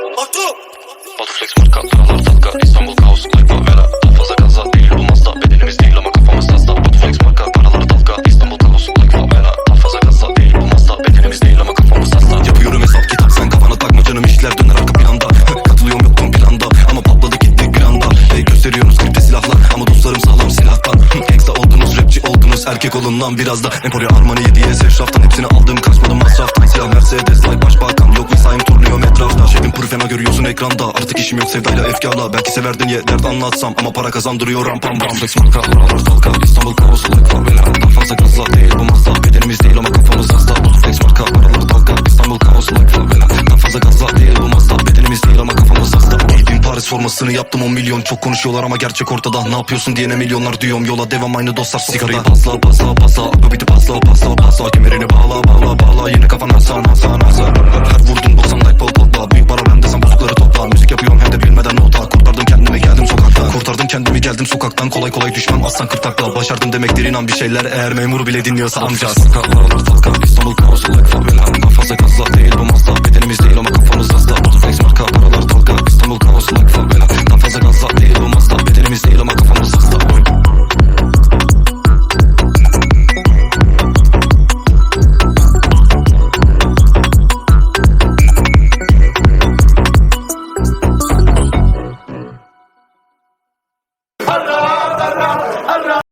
Batuflex marka paralar dalga İstanbul kaos like favela Daha fazla gaza değil bu mazda Bedenimiz değil ama kafamız hasta Batuflex marka paralar dalga İstanbul kaos like favela Daha fazla gaza değil bu mazda Bedenimiz değil ama kafamız Yapıyorum hesap kitap sen kafana takma canım. İşler döner arka planda. Katılıyorum yoktum planda. Ama patladı gittik bir anda hey, Gösteriyorsunuz kripte silahlar. Ama dostlarım sağlam silahtan. Gangsta oldunuz rapçi oldunuz. Erkek olun lan biraz da. Emporia Armani 7'ye eşraftan hepsini aldım kaçmadım masraftan ekranda. Artık işim yok sevdayla efkarla. Belki severdin ye dert anlatsam ama para kazandırıyor ram pam pam. Flex marka buralar dalga İstanbul like favela Daha fazla gazla değil bu mazda bedenimiz değil ama kafamız hasta Flex marka paralar dalga İstanbul like favela Daha fazla gazla değil bu mazda bedenimiz değil ama kafamız hasta Giydim Paris formasını yaptım 10 milyon. Çok konuşuyorlar ama gerçek ortada. Ne yapıyorsun diyene milyonlar diyorum. Yola devam aynı dostlar Sigarayı pasla pasla pasla Akabiti pasla pasla pasla Kemerini kendimi geldim sokaktan kolay kolay düşmem. Aslan kırtakla başardım demektir inan bir şeyler. Eğer memur bile dinliyorsa amcaz. Aralar tatkan İstanbul kaos olay favela Ben fazla gazla değil. Bu masla Bedenimiz değil ama kafamız gazla Flex marka aralar dalga İstanbul kaos olay favela Ben fazla gazla değil. Bu masla Bedenimiz değil ama kafamız gazla